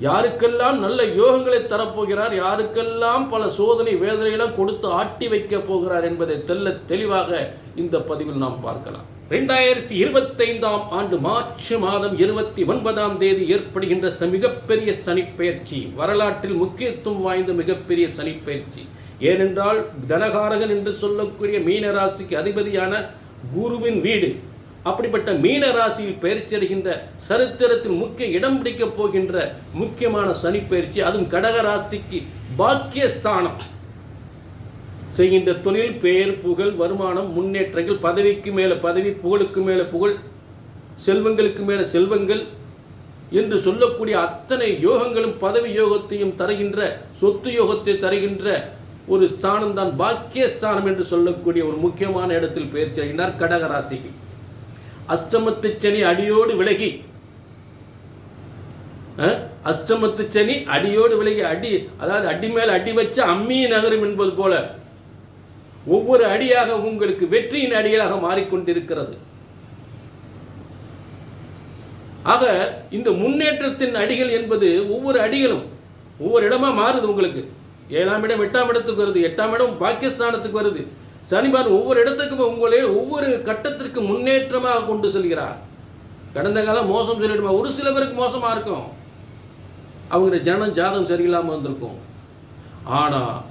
யாருக்கெல்லாம் நல்ல யோகங்களை தரப்போகிறார் யாருக்கெல்லாம் பல சோதனை வேதனைகளை கொடுத்து ஆட்டி வைக்க போகிறார் என்பதை தெல்ல தெளிவாக இந்த பதிவில் நாம் பார்க்கலாம். ரெண்டாயிரத்தி இருபத்தைந்தாம் ஆண்டு மார்ச் மாதம் இருபத்தி ஒன்பதாம் தேதி ஏற்படுகின்ற ச- மிகப்பெரிய சனிப்பெயர்ச்சி வரலாற்றில் முக்கியத்துவம் வாய்ந்த மிகப்பெரிய சனிப்பெயர்ச்சி. ஏனென்றால் தனகாரகன் என்று சொல்லக்கூடிய மீனராசிக்கு அதிபதியான குருவின் வீடு அப்படிப்பட்ட மீன ராசியில் பயிற்சியடைகின்ற சரித்திரத்தில் முக்கிய இடம் பிடிக்கப் போகின்ற முக்கியமான சனி பயிற்சி அதுவும் கடக ராசிக்கு பாக்கியஸ்தானம். செய்கின்ற தொழில் பெயர் புகழ் வருமானம் முன்னேற்றங்கள் பதவிக்கு மேல பதவி புகழுக்கு மேல புகழ் செல்வங்களுக்கு மேல செல்வங்கள் என்று சொல்லக்கூடிய அத்தனை யோகங்களும் பதவி யோகத்தையும் தருகின்ற சொத்து யோகத்தை தருகின்ற ஒரு ஸ்தானம் தான் பாக்கியஸ்தானம் என்று சொல்லக்கூடிய ஒரு முக்கியமான இடத்தில் பெயர்ச்சி அடைகின்றார் கடகராசிக்கு அஷ்டமத்து சனி அடியோடு விலகி. அஷ்டமத்து சனி அடியோடு விலகி அடி அதாவது அடி மேல் அடி வச்ச அம்மி நகரும் என்பது போல ஒவ்வொரு அடியாக உங்களுக்கு வெற்றியின் அடிகளாக மாறிக்கொண்டிருக்கிறது. ஆக இந்த முன்னேற்றத்தின் அடிகள் என்பது ஒவ்வொரு அடிகளும் ஒவ்வொரு இடமா மாறுது உங்களுக்கு. ஏழாம் இடம் எட்டாம் இடத்துக்கு வருது எட்டாம் இடம் பாகிஸ்தானத்துக்கு வருது. சனிபான் ஒவ்வொரு இடத்துக்கும் உங்களே ஒவ்வொரு கட்டத்திற்கு முன்னேற்றமாக கொண்டு செல்கிறார். கடந்த காலம் மோசம் சொல்லிடுமா? ஒரு சில பேருக்கு மோசமாக இருக்கும். அவங்க ஜனம் ஜாதகம் சரியில்லாமல் வந்திருக்கும். ஆனா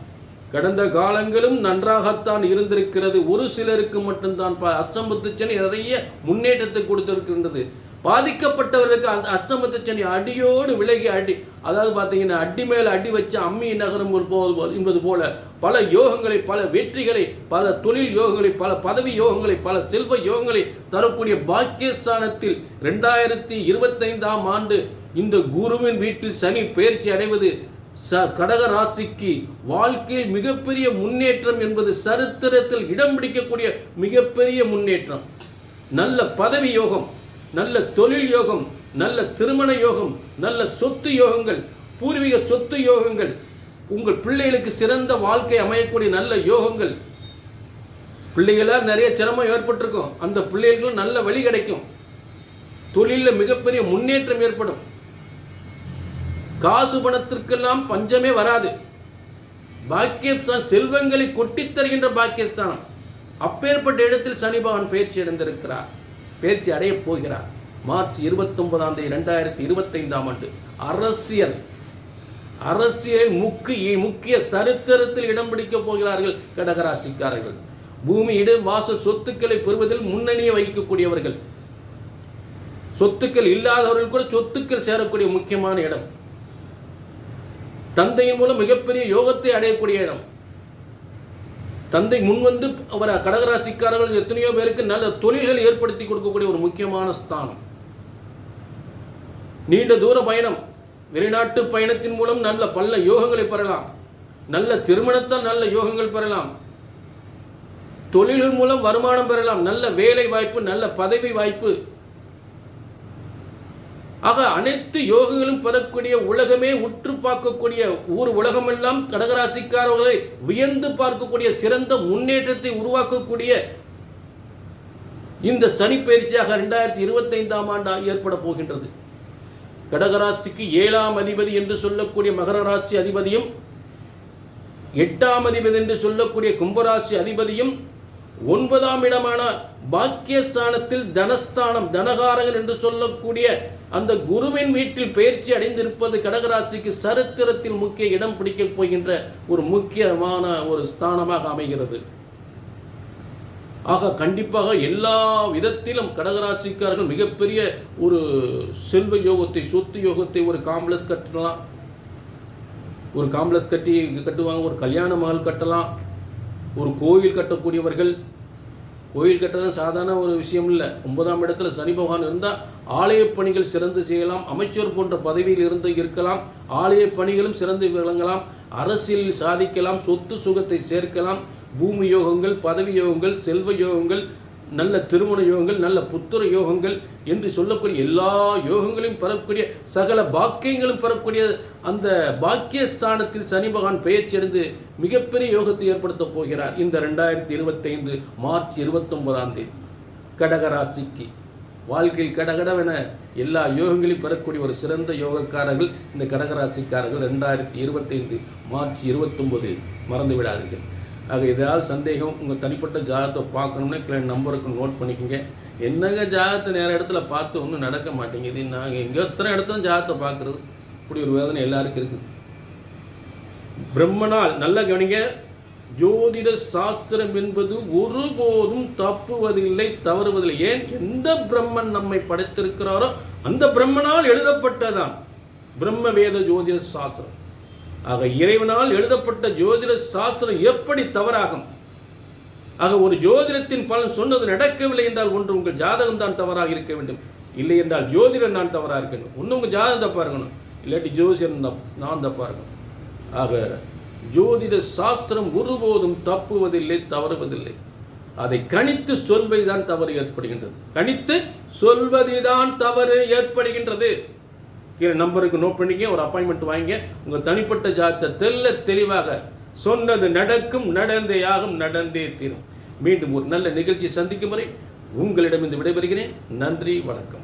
கடந்த காலங்களும் நன்றாகத்தான் இருந்திருக்கிறது. ஒரு சிலருக்கு மட்டும்தான். ப- அஸ்தம்பத்து நிறைய முன்னேற்றத்தை கொடுத்திருக்கின்றது. பாதிக்கப்பட்டவர்களுக்கு அந்த அஸ்தம்பத்து அடியோடு விலகி அடி அதாவது பார்த்தீங்கன்னா அடி மேலே அடி வச்சு அம்மி நகரம் ஒரு போது என்பது போல பல யோகங்களை பல வெற்றிகளை பல தொழில் யோகங்களை பல பதவி யோகங்களை பல செல்வ யோகங்களை தரக்கூடிய பாக்கியஸ்தானத்தில் ரெண்டாயிரத்தி இருபத்தைந்தாம் ஆண்டு இந்த குருவின் வீட்டில் சனி பயிற்சி அடைவது ச- கடக ராசிக்கு வாழ்க்கையில் மிகப்பெரிய முன்னேற்றம் என்பது சரித்திரத்தில் இடம் பிடிக்கக்கூடிய மிகப்பெரிய முன்னேற்றம். நல்ல பதவி யோகம் நல்ல தொழில் யோகம் நல்ல திருமண யோகம் நல்ல சொத்து யோகங்கள் பூர்வீக சொத்து யோகங்கள் உங்கள் பிள்ளைகளுக்கு சிறந்த வாழ்க்கை அமையக்கூடிய நல்ல யோகங்கள். பிள்ளைகளால் நிறைய சிரமம் ஏற்பட்டிருக்கும். அந்த பிள்ளைகளுக்கு நல்ல வழி கிடைக்கும். தொழிலில் மிகப்பெரிய முன்னேற்றம் ஏற்படும். காசு பணத்திற்கெல்லாம் பஞ்சமே வராது. பாக்கியஸ்தான் செல்வங்களை கொட்டித் தருகின்ற பாக்கியஸ்தானம் அப்பேற்பட்ட இடத்தில் சனி பகவான் பயிற்சி அடைந்திருக்கிறார். பயிற்சி அடையப் போகிறார். மார்ச் இருபத்தொன்பதாம் தேதி ரெண்டாயிரத்தி இருபத்தைந்தாம் ஆண்டு. அரசியல். அரசியலில் முக்கிய முக்கிய சரித்திரத்தில் இடம் பிடிக்கப் போகிறார்கள் கடகராசிக்காரர்கள். பூமி இடம் வாசல் சொத்துக்களை பெறுவதில் முன்னணியை வகிக்கக்கூடியவர்கள். சொத்துக்கள் இல்லாதவர்கள் கூட சொத்துக்கள் சேரக்கூடிய முக்கியமான இடம். தந்தையின் மூலம் மிகப்பெரிய யோகத்தை அடையக்கூடிய இடம். தந்தை முன்வந்து அவர் கடகராசிக்காரர்கள் எத்தனையோ பேருக்கு நல்ல தொழில்கள் ஏற்படுத்தி கொடுக்கக்கூடிய ஒரு முக்கியமான ஸ்தானம். நீண்ட தூர பயணம். வெளிநாட்டு பயணத்தின் மூலம் நல்ல பல்ல யோகங்களை பெறலாம். நல்ல திருமணத்தால் நல்ல யோகங்கள் பெறலாம். தொழில்கள் மூலம் வருமானம் பெறலாம். நல்ல வேலை வாய்ப்பு நல்ல பதவி வாய்ப்பு. ஆக அனைத்து யோகங்களும் பெறக்கூடிய உலகமே உற்று பார்க்கக்கூடிய ஊர் உலகமெல்லாம் கடகராசிக்காரர்களை வியந்து பார்க்கக்கூடிய சிறந்த முன்னேற்றத்தை உருவாக்கக்கூடிய இந்த சனி பயிற்சியாக இரண்டாயிரத்தி இருபத்தைந்தாம் ஆண்டு ஏற்பட போகின்றது. கடகராசிக்கு ஏழாம் அதிபதி என்று சொல்லக்கூடிய மகர ராசி அதிபதியும் எட்டாம் அதிபதி என்று சொல்லக்கூடிய கும்பராசி அதிபதியும் ஒன்பதாம் இடமான பாக்கியஸ்தானத்தில் தனஸ்தானம் தனகாரகன் என்று சொல்லக்கூடிய அந்த குருவின் வீட்டில் பயிற்சி அடைந்திருப்பது கடகராசிக்கு சரித்திரத்தில் முக்கிய இடம் பிடிக்கப் போகின்ற ஒரு முக்கியமான ஒரு ஸ்தானமாக அமைகிறது. ஆக கண்டிப்பாக எல்லா விதத்திலும் கடகராசிக்காரர்கள் மிகப்பெரிய ஒரு செல்வ யோகத்தை சொத்து யோகத்தை ஒரு காம்ப்ளெக்ஸ் கட்டலாம். ஒரு காம்ப்ளெக்ஸ் கட்டி கட்டுவாங்க ஒரு கல்யாண மகள் கட்டலாம் ஒரு கோயில் கட்டக்கூடியவர்கள். கோயில் கட்டுறது சாதாரண ஒரு விஷயம் இல்லை. ஒன்பதாம் இடத்துல சனி பகவான் இருந்தால் ஆலய பணிகள் சிறந்து செய்யலாம் அமைச்சர் போன்ற பதவியில் இருந்து இருக்கலாம் ஆலய பணிகளும் சிறந்து விளங்கலாம் அரசியலில் சாதிக்கலாம் சொத்து சுகத்தை சேர்க்கலாம் பூமி யோகங்கள் பதவி யோகங்கள் செல்வ யோகங்கள் நல்ல திருமண யோகங்கள் நல்ல புத்திர யோகங்கள் என்று சொல்லக்கூடிய எல்லா யோகங்களையும் பெறக்கூடிய சகல பாக்கியங்களும் பெறக்கூடிய அந்த பாக்கியஸ்தானத்தில் சனி பகவான் பெயர்ச்சியடைந்து மிகப்பெரிய யோகத்தை ஏற்படுத்தப் போகிறார். இந்த ரெண்டாயிரத்தி இருபத்தைந்து மார்ச் இருபத்தொன்பதாம் தேதி. கடகராசிக்கு வாழ்க்கையில் கடகடவென எல்லா யோகங்களையும் பெறக்கூடிய ஒரு சிறந்த யோகக்காரர்கள் இந்த கடகராசிக்காரர்கள் ரெண்டாயிரத்தி இருபத்தைந்து மார்ச் இருபத்தொன்பது. மறந்து விடாதீர்கள். ஆக ஏதாவது சந்தேகம் உங்கள் தனிப்பட்ட ஜாதகத்தை பார்க்கணும்னா கிளைண்ட் நம்பருக்கு நோட் பண்ணிக்கோங்க. என்னங்க ஜாதகத்தை நேர இடத்துல பார்த்து ஒன்றும் நடக்க மாட்டேங்குது? நாங்கள் எங்கே எத்தனை இடத்துல ஜாதகத்தை பார்க்குறது? இப்படி ஒரு வேதனை எல்லாருக்கும் இருக்குது பிரம்மனால் நல்ல கவனிங்க. ஜோதிட சாஸ்திரம் என்பது ஒருபோதும் தப்புவதில்லை தவறுவதில்லை. ஏன்? எந்த பிரம்மன் நம்மை படைத்திருக்கிறாரோ அந்த பிரம்மனால் எழுதப்பட்டதான். பிரம்ம வேத ஜோதிட சாஸ்திரம். ஆக இறைவனால் எழுதப்பட்ட ஜோதிட சாஸ்திரம் எப்படி தவறாகும்? ஆக ஒரு ஜோதிடத்தின் பலன் சொன்னது நடக்கவில்லை என்றால் ஒன்று உங்கள் ஜாதகம் தான் தவறாக இருக்க வேண்டும். இல்லை என்றால் ஜோதிடன் நான் தவறாக இருக்கணும் ஒன்று உங்கள் ஜாதகம் தப்பாக இருக்கணும் இல்லாட்டி ஜோசியம் தப் நான் தப்பாக இருக்கணும் ஆக ஜோதிட சாஸ்திரம் ஒருபோதும் தப்புவதில்லை தவறுவதில்லை. அதை கணித்து சொல்வதுதான் தவறு ஏற்படுகின்றது. கணித்து சொல்வதுதான் தவறு ஏற்படுகின்றது. கீழே நம்பருக்கு நோட் பண்ணிக்க ஒரு அப்பாயின்மெண்ட் வாங்கிங்க உங்கள் தனிப்பட்ட ஜாதத்தை தெல்ல தெளிவாக சொன்னது நடக்கும் நடந்தே ஆகும் நடந்தே தீரும். மீண்டும் ஒரு நல்ல நிகழ்ச்சி சந்திக்கும் வரை உங்களிடம் இந்த விடைபெறுகிறேன். நன்றி வணக்கம்.